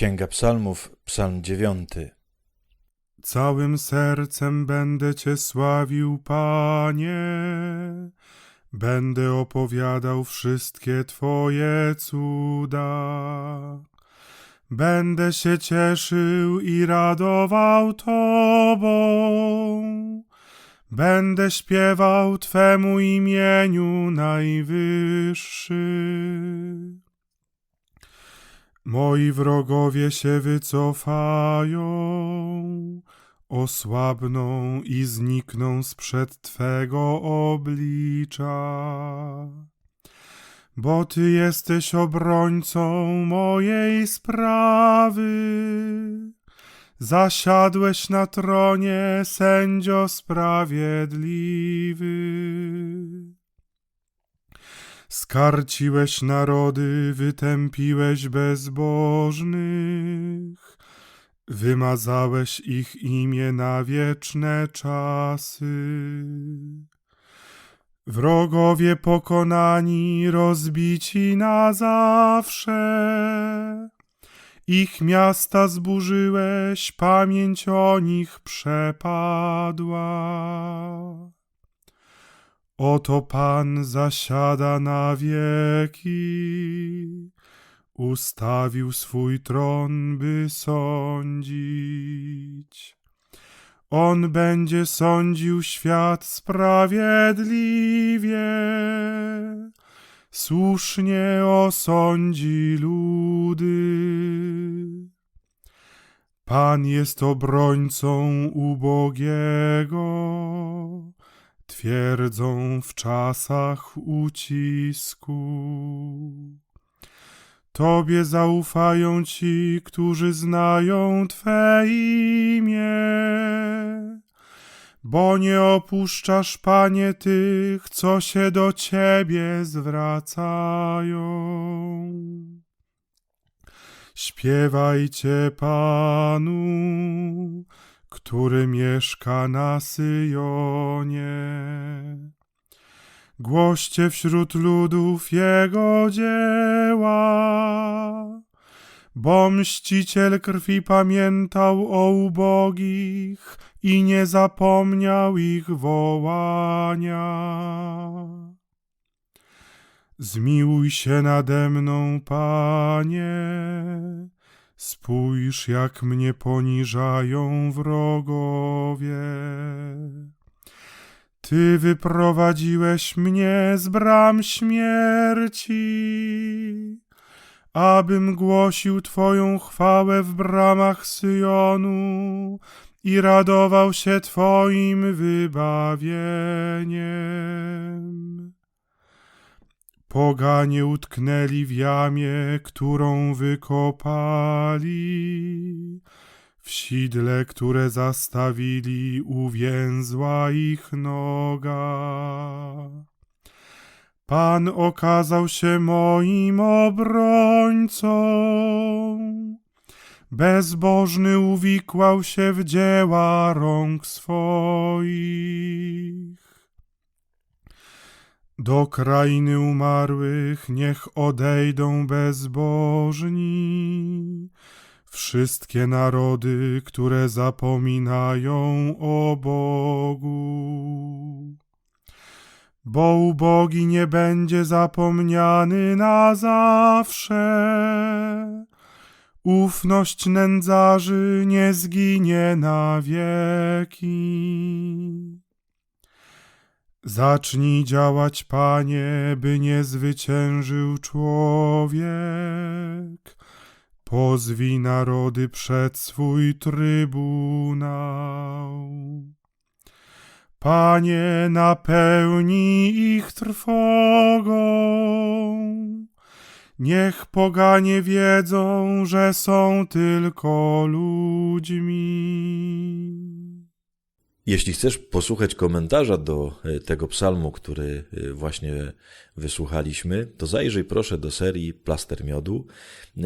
Księga Psalmów, Psalm 9. Całym sercem będę Cię sławił, Panie. Będę opowiadał wszystkie Twoje cuda. Będę się cieszył i radował Tobą. Będę śpiewał Twemu imieniu najwyższy. Moi wrogowie się wycofają, osłabną i znikną sprzed Twego oblicza. Bo Ty jesteś obrońcą mojej sprawy. Zasiadłeś na tronie, sędzio sprawiedliwy. Skarciłeś narody, wytępiłeś bezbożnych, wymazałeś ich imię na wieczne czasy. Wrogowie pokonani, rozbici na zawsze. Ich miasta zburzyłeś, pamięć o nich przepadła. Oto Pan zasiada na wieki, ustawił swój tron, by sądzić. On będzie sądził świat sprawiedliwie, słusznie osądzi ludy. Pan jest obrońcą ubogiego twierdzą w czasach ucisku. Tobie zaufają ci, którzy znają Twe imię, bo nie opuszczasz, Panie, tych, co się do Ciebie zwracają. Śpiewajcie Panu, który mieszka na Syjonie. Głoście wśród ludów Jego dzieła, bo mściciel krwi pamiętał o ubogich i nie zapomniał ich wołania. Zmiłuj się nade mną, Panie, Spójrz, jak mnie poniżają wrogowie. Ty wyprowadziłeś mnie z bram śmierci, abym głosił Twoją chwałę w bramach Syjonu i radował się Twoim wybawieniem. Poganie utknęli w jamie, którą wykopali. W sidle, które zastawili, uwięzła ich noga. Pan okazał się moim obrońcą. Bezbożny uwikłał się w dzieła rąk swoich. Do krainy umarłych niech odejdą bezbożni, wszystkie narody, które zapominają o Bogu. Bo ubogi nie będzie zapomniany na zawsze. Ufność nędzarzy nie zginie na wieki. Zacznij działać, Panie, by nie zwyciężył człowiek. Pozwij narody przed swój trybunał. Panie, napełnij ich trwogą. Niech poganie wiedzą, że są tylko ludźmi. Jeśli chcesz posłuchać komentarza do e, tego psalmu, który e, właśnie wysłuchaliśmy, to zajrzyj proszę do serii Plaster Miodu e,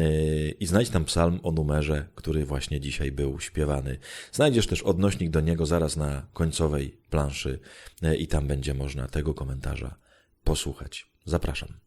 i znajdź tam psalm o numerze, który właśnie dzisiaj był śpiewany. Znajdziesz też odnośnik do niego zaraz na końcowej planszy i tam będzie można tego komentarza posłuchać. Zapraszam.